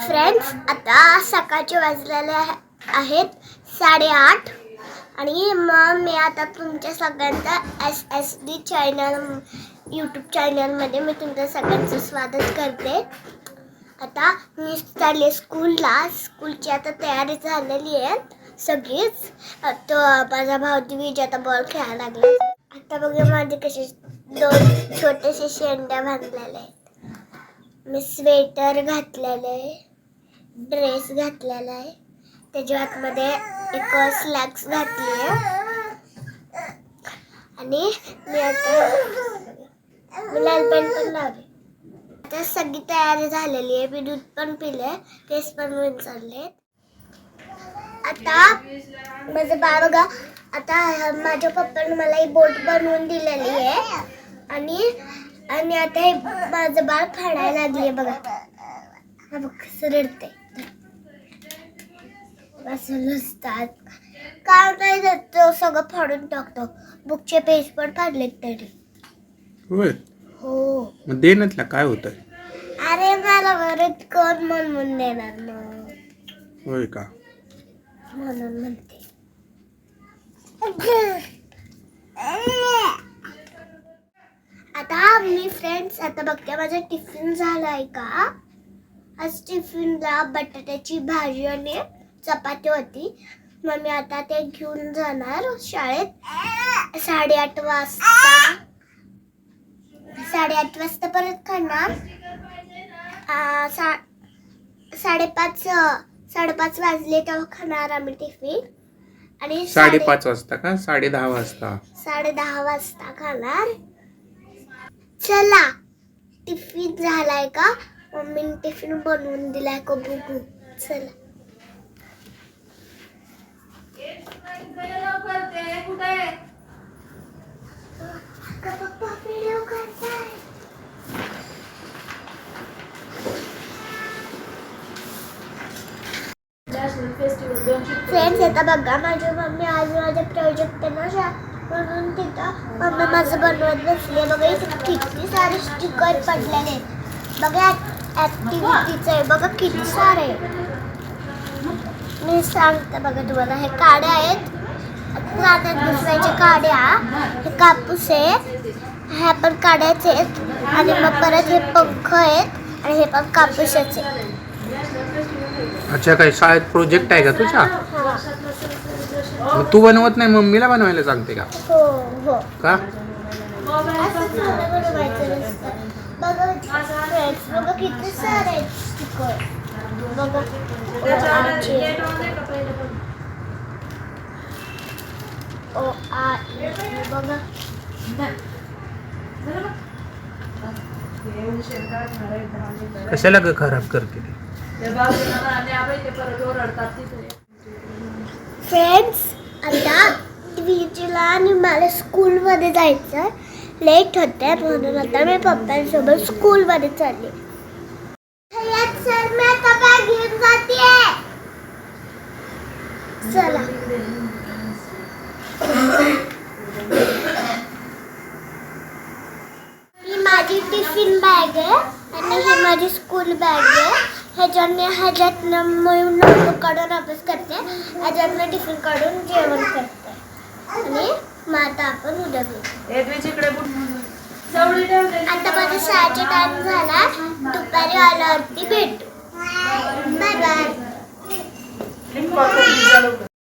Friends आता सकाळचे वाजलेले आहेत साडेआठ. आणि मग मी आता तुमच्या सगळ्यांचा S S D channel YouTube चॅनलमध्ये मी तुमच्या सगळ्यांचं स्वागत करते. आता मी चालले स्कूलला स्कूलची आता तयारी झालेली आहे सगळीच. तो माझा भाऊ दिवीज आता बॉल खेळायला लागला. आता बघा माझे कसे दोन छोटेसे शेंड्या बांधलेले आहेत. मी स्वेटर घातलेलं आहे ड्रेस घातलेला आहे त्याच्या आतमध्ये एक स्लॅक्स घातली आहे आणि मी आता मी लाल पॅन्ट पण लावली. आता सगळी तयारी झालेली आहे मी दूध पण पिले केस पण विंचरले आता माझं बा बघा आता माझ्या पप्पाने मला ही बोट बनवून दिलेली आहे आणि आणि आता हे माझं बाळ फाडायला लागले बघा. हा बघ कसं रडते असं काय नाही देत, तो सगळं फाडून टाकतो. बुकचे पेज पण फाडलेत तरी. होय? हो. मग दे ना तिला काय होतं अरे मला परत कोण म्हणून देणार मग. होय का? म्हणून म्हणते. मी फ्रेंड्स आता बघते माझा टिफिन झालाय का? आज टिफिनला बटाट्याची भाजी आणि चपाती होती. मग मी आता ते घेऊन जाणार शाळेत. साडेआठ वाजता. साडेआठ वाजता परत खाणार. सा साडेपाच साडेपाच वाजले तेव्हा खाणार आम्ही टिफिन आणि साडे- साडेपाच वाजता का? साडे दहा वाजता. साडे दहा वाजता खाणार. चला. टिफिन झालाय का? मम्मीने टिफिन बनवून दिलाय का बघू. चला. फ्रेंड्स आता बघा माझी मम्मी आज माझे प्रोजेक्ट आहे ना शा म्हणून तिथं मम्मी माझं बनवत बसली बघा किती सारे स्टिकर पडलेले बघा ऍक्टिव्हिटीचं आहे. बघा किती सारे मी सांगते बघा तुम्हाला. हे काड्या आहेत. काड्यात बसवायच्या काड्या. हे कापूस आहे. ह्या पण काड्याचे आहेत. आणि मग परत हे पंख आहेत. आणि हे पण कापूसाचे. अच्छा काय शाळेत प्रोजेक्ट आहे का तुझ्या. मग तू बनवत नाही मम्मीला बनवायला सांगते का? हो हो. का? असं थोडं बनवायचं नसतं. बघा फ्रेंड्स बघा किती सारे आहेत स्टिकर बघा. ओआचे. ओ आ ई बघा. कशाला ग खराब करते ती? फ्रेंड्स आता द्विजला आणि मला स्कूलमध्ये जायचं लेट होते म्हणून आता मी पप्पांसोबत स्कूलमध्ये चालले. सर मी आता बॅग घेऊन जाते चला. ही माझी टिफिन बॅग आहे आणि ही माझी स्कूल बॅग आहे. ह्याच्याने ह्याच्यात नोटबुक काढून अभ्यास करते ह्याच्यातनं टिफिन काढून जेवण करते आणि मग आता आपण उद्या आता माझा शाळेचा टाइम झाला. दुपारी आल्यावरती भेटू. Bye bye